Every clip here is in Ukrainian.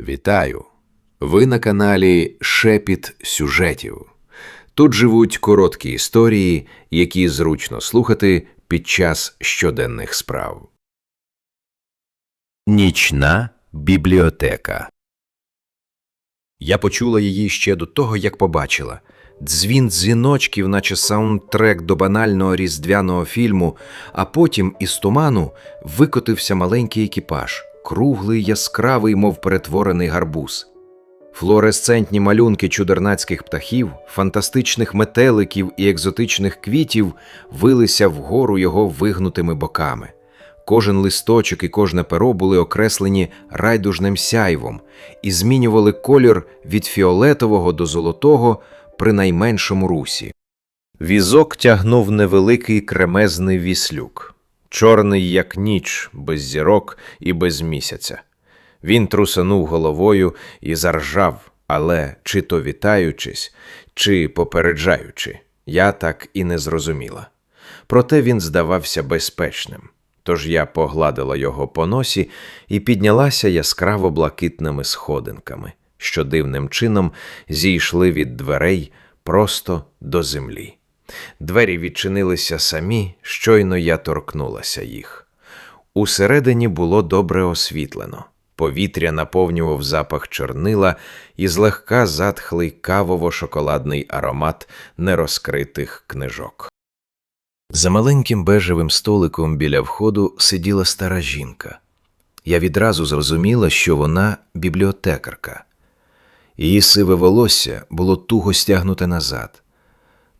Вітаю! Ви на каналі Шепіт сюжетів. Тут живуть короткі історії, які зручно слухати під час щоденних справ. Нічна бібліотека. Я почула її ще до того, як побачила. Дзвін дзвіночків, наче саундтрек до банального різдвяного фільму, а потім із туману викотився маленький екіпаж, круглий, яскравий, мов перетворений гарбуз. Флуоресцентні малюнки чудернацьких птахів, фантастичних метеликів і екзотичних квітів вилися вгору його вигнутими боками. Кожен листочок і кожне перо були окреслені райдужним сяйвом і змінювали колір від фіолетового до золотого при найменшому русі. Візок тягнув невеликий кремезний віслюк, чорний, як ніч, без зірок і без місяця. Він трусанув головою і заржав, але чи то вітаючись, чи попереджаючи, я так і не зрозуміла. Проте він здавався безпечним. Тож я погладила його по носі і піднялася яскраво блакитними сходинками, що дивним чином зійшли від дверей просто до землі. Двері відчинилися самі, щойно я торкнулася їх. Усередині було добре освітлено. Повітря наповнював запах чорнила і злегка затхлий кавово-шоколадний аромат нерозкритих книжок. За маленьким бежевим столиком біля входу сиділа стара жінка. Я відразу зрозуміла, що вона бібліотекарка. Її сиве волосся було туго стягнуте назад.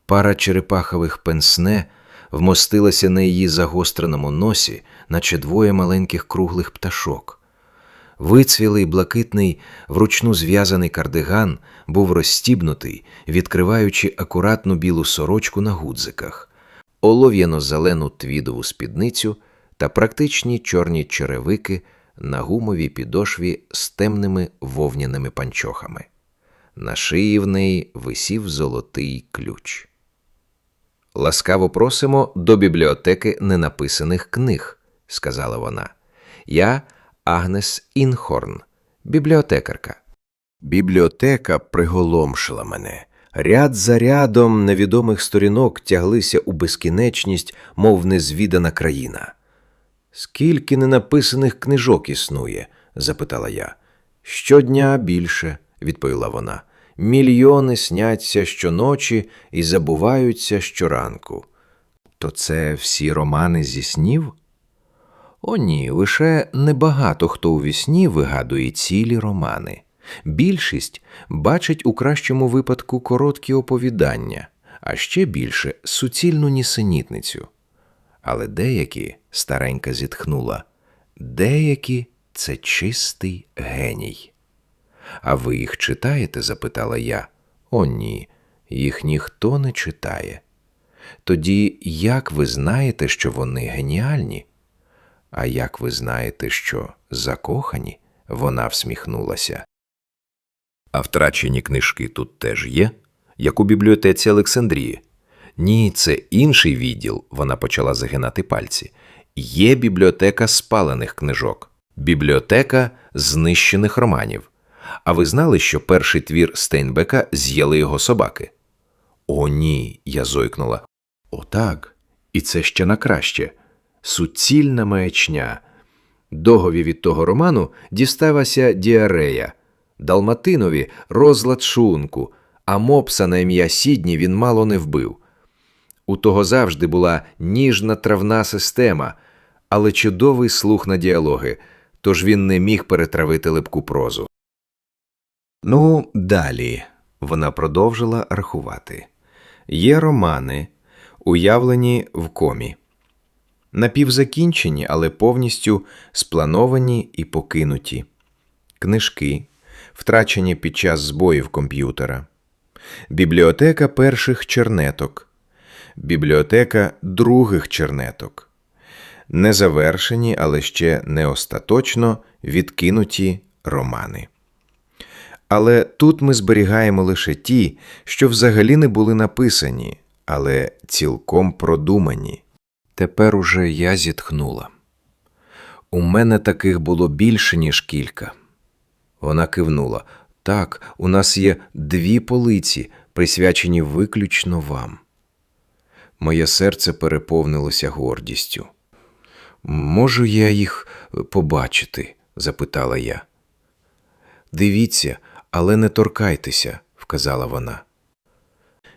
Пара черепахових пенсне вмостилася на її загостреному носі, наче двоє маленьких круглих пташок. Вицвілий блакитний, вручну зв'язаний кардиган був розстібнутий, відкриваючи акуратну білу сорочку на гудзиках, олов'яно-зелену твідову спідницю та практичні чорні черевики на гумовій підошві з темними вовняними панчохами. На шиї в неї висів золотий ключ. Ласкаво просимо до бібліотеки ненаписаних книг, сказала вона. Я Агнес Інхорн, бібліотекарка. Бібліотека приголомшила мене. Ряд за рядом невідомих сторінок тяглися у безкінечність, мов незвідана країна. Скільки ненаписаних книжок існує? запитала я. Щодня більше, відповіла вона. Мільйони сняться щоночі і забуваються щоранку. То це всі романи зі снів? О, ні, лише небагато хто у вісні вигадує цілі романи. Більшість бачить у кращому випадку короткі оповідання, а ще більше суцільну нісенітницю. Але деякі, старенька зітхнула, деякі це чистий геній. А ви їх читаєте? запитала я. О, ні, їх ніхто не читає. Тоді як ви знаєте, що вони геніальні? А як ви знаєте, що закохані? Вона всміхнулася. А втрачені книжки тут теж є, як у бібліотеці Олександрії. Ні, це інший відділ, вона почала загинати пальці. Є бібліотека спалених книжок, бібліотека знищених романів. А ви знали, що перший твір Стейнбека з'їли його собаки? О, ні, я зойкнула. Отак. І це ще на краще. Суцільна маячня. Догові від того роману діставася діарея, Далматинові розлад шлунку, а мопса на ім'я Сідні він мало не вбив. У того завжди була ніжна травна система, але чудовий слух на діалоги, тож він не міг перетравити липку прозу. Ну, далі. Вона продовжила рахувати. Є романи, уявлені в комі, напівзакінчені, але повністю сплановані і покинуті, книжки, втрачені під час збоїв комп'ютера, бібліотека перших чернеток, бібліотека других чернеток, незавершені, але ще не остаточно відкинуті романи. Але тут ми зберігаємо лише ті, що взагалі не були написані, але цілком продумані. Тепер уже я зітхнула. У мене таких було більше, ніж кілька. Вона кивнула. Так, у нас є дві полиці, присвячені виключно вам. Моє серце переповнилося гордістю. Можу я їх побачити? запитала я. Дивіться, але не торкайтеся, вказала вона.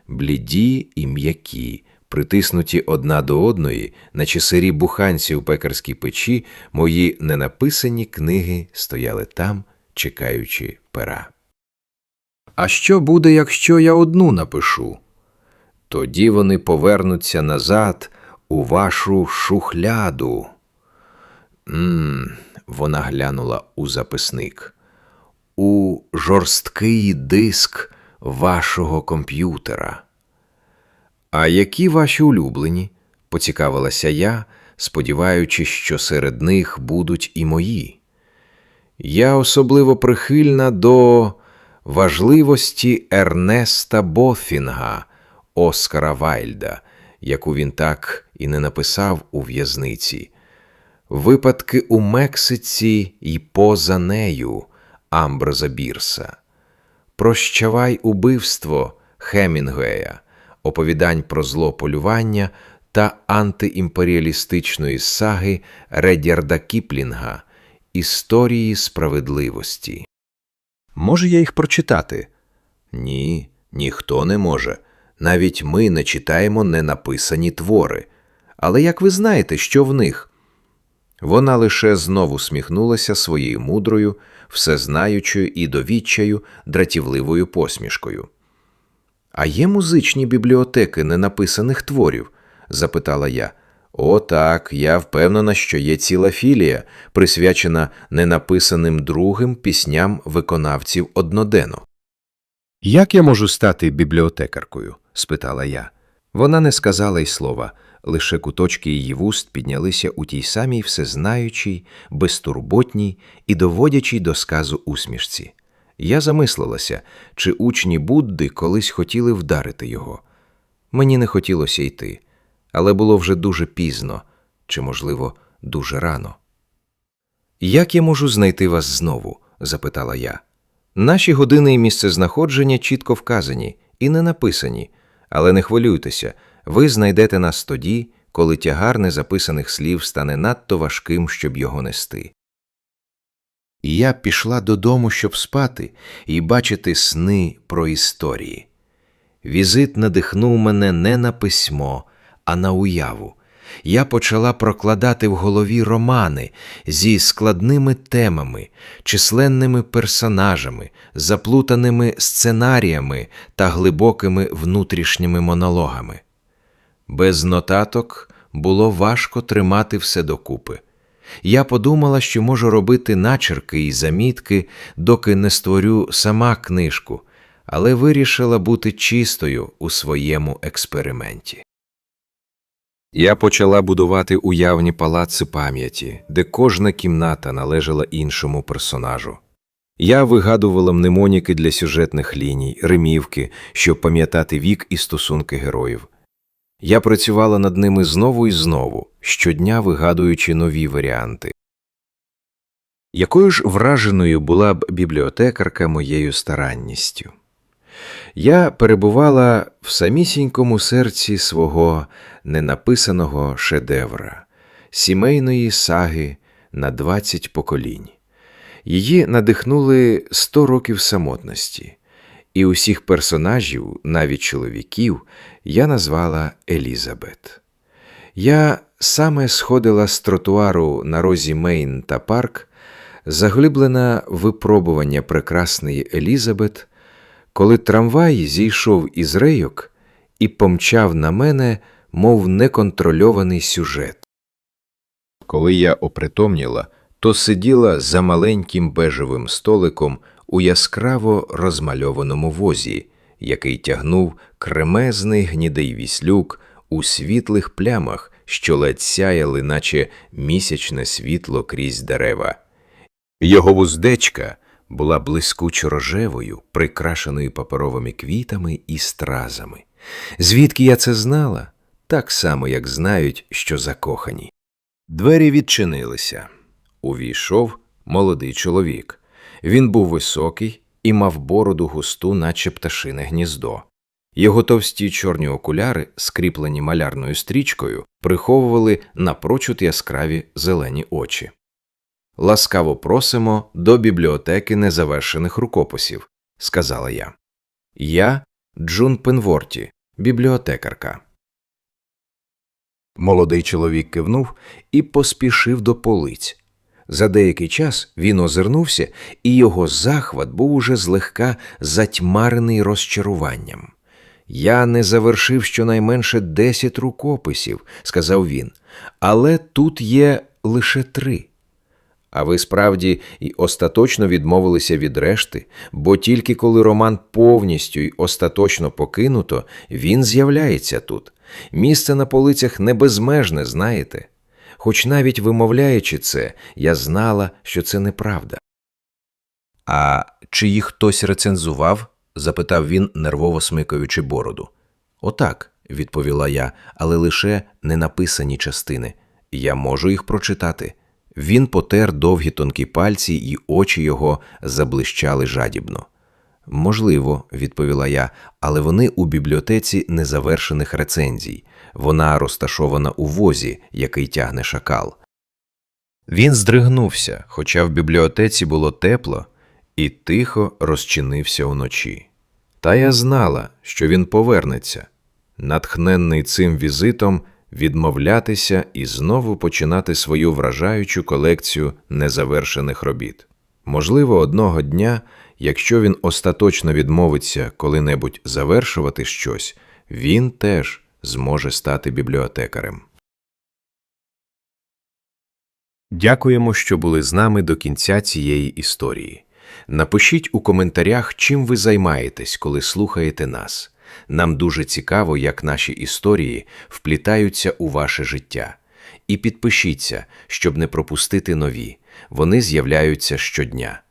Бліді і м'які, притиснуті одна до одної, наче сирі буханці у пекарській печі, мої ненаписані книги стояли там, чекаючи пера. А що буде, якщо я одну напишу? Тоді вони повернуться назад у вашу шухляду. Мм, вона глянула у записник. У жорсткий диск вашого комп'ютера. А які ваші улюблені? поцікавилася я, сподіваючись, що серед них будуть і мої. Я особливо прихильна до важливості Ернеста Бофінга, Оскара Вайльда, яку він так і не написав у в'язниці. Випадки у Мексиці і поза нею Амброза Бірса. Прощавай убивство Хемінгуея, оповідань про зло полювання та антиімперіалістичної саги Редярда Кіплінга Історії справедливості. Може я їх прочитати? Ні, ніхто не може. Навіть ми не читаємо ненаписані твори. Але як ви знаєте, що в них? Вона лише знову сміхнулася своєю мудрою, всезнаючою і довідчаю дратівливою посмішкою. А є музичні бібліотеки ненаписаних творів? запитала я. О, так, я впевнена, що є ціла філія, присвячена ненаписаним другим пісням виконавців одноденно. Як я можу стати бібліотекаркою? спитала я. Вона не сказала й слова, лише куточки її вуст піднялися у тій самій всезнаючій, безтурботній і доводячій до сказу усмішці. Я замислилася, чи учні Будди колись хотіли вдарити його. Мені не хотілося йти, але було вже дуже пізно, чи, можливо, дуже рано. Як я можу знайти вас знову? запитала я. Наші години і місцезнаходження чітко вказані і не написані, але не хвилюйтеся, ви знайдете нас тоді, коли тягар незаписаних слів стане надто важким, щоб його нести. І я пішла додому, щоб спати і бачити сни про історії. Візит надихнув мене не на письмо, а на уяву. Я почала прокладати в голові романи зі складними темами, численними персонажами, заплутаними сценаріями та глибокими внутрішніми монологами. Без нотаток було важко тримати все докупи. Я подумала, що можу робити начерки і замітки, доки не створю сама книжку, але вирішила бути чистою у своєму експерименті. Я почала будувати уявні палаци пам'яті, де кожна кімната належала іншому персонажу. Я вигадувала мнемоніки для сюжетних ліній, римівки, щоб пам'ятати вік і стосунки героїв. Я працювала над ними знову і знову, щодня вигадуючи нові варіанти. Якою ж враженою була б бібліотекарка моєю старанністю? Я перебувала в самісінькому серці свого ненаписаного шедевра, сімейної саги на двадцять поколінь. Її надихнули сто років самотності, і усіх персонажів, навіть чоловіків, я назвала Елізабет. Я саме сходила з тротуару на розі Мейн та парк, заглиблена випробування прекрасної Елізабет, коли трамвай зійшов із рейок і помчав на мене, мов неконтрольований сюжет. Коли я опритомніла, то сиділа за маленьким бежевим столиком у яскраво розмальованому возі, який тягнув кремезний гнідий віслюк у світлих плямах, що ледь сяяли, наче місячне світло крізь дерева. Його вуздечка була блискучо рожевою, прикрашеною паперовими квітами і стразами. Звідки я це знала? Так само, як знають, що закохані. Двері відчинилися. Увійшов молодий чоловік. Він був високий і мав бороду густу, наче пташине гніздо. Його товсті чорні окуляри, скріплені малярною стрічкою, приховували напрочуд яскраві зелені очі. Ласкаво просимо до бібліотеки незавершених рукописів, сказала я. Я Джун Пенворті, бібліотекарка. Молодий чоловік кивнув і поспішив до полиць. За деякий час він озирнувся, і його захват був уже злегка затьмарений розчаруванням. Я не завершив щонайменше десять рукописів, сказав він, але тут є лише три. А ви справді й остаточно відмовилися від решти, бо тільки коли роман повністю й остаточно покинуто, він з'являється тут. Місце на полицях не безмежне, знаєте. Хоч навіть вимовляючи це, я знала, що це неправда. А чи їх хтось рецензував? запитав він, нервово смикаючи бороду. Отак, відповіла я, але лише ненаписані частини. Я можу їх прочитати. Він потер довгі тонкі пальці, і очі його заблищали жадібно. Можливо, відповіла я, але вони у бібліотеці незавершених рецензій. Вона розташована у возі, який тягне шакал. Він здригнувся, хоча в бібліотеці було тепло, і тихо розчинився уночі. Та я знала, що він повернеться, натхненний цим візитом відмовлятися і знову починати свою вражаючу колекцію незавершених робіт. Можливо, одного дня, якщо він остаточно відмовиться коли-небудь завершувати щось, він теж зможе стати бібліотекарем. Дякуємо, що були з нами до кінця цієї історії. Напишіть у коментарях, чим ви займаєтесь, коли слухаєте нас. Нам дуже цікаво, як наші історії вплітаються у ваше життя. І підпишіться, щоб не пропустити нові. Вони з'являються щодня.